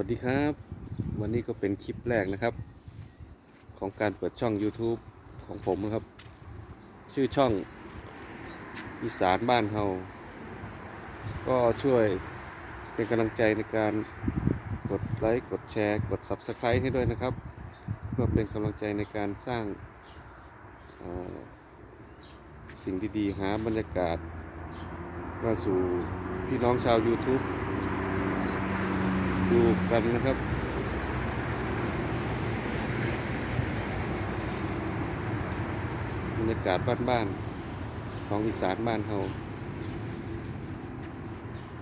วัสดีครับ วันนี้ก็เป็นคลิปแรกนะครับ ของการเปิดช่อง YouTube ของผมนะครับ ชื่อช่องอีสานบ้านเฮาก็ช่วยเป็นกำลังใจในการกดไลค์กดแชร์กด Subscribe ให้ด้วยนะครับ เพื่อเป็นกำลังใจในการสร้างสิ่งดีๆ หาบรรยากาศมาสู่พี่น้องชาว YouTube ดูกันนะครับบรรยากาศบ้านๆของอีสานบ้านเฮา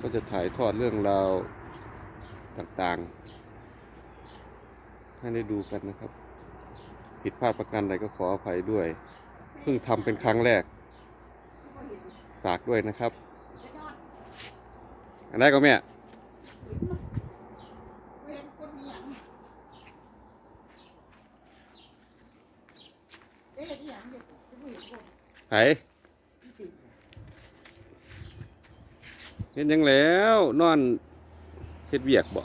ก็จะถ่ายทอดเรื่องราวต่างๆ ให้ได้ดูกันนะครับ ผิดพลาดประการใดก็ขออภัยด้วย เพิ่งทำเป็นครั้งแรก ฝากด้วยนะครับ อันได้ก็แม่ ไม่เห็นคนไผเห็นยังแล้ว นอนเฮ็ดเวียกบ่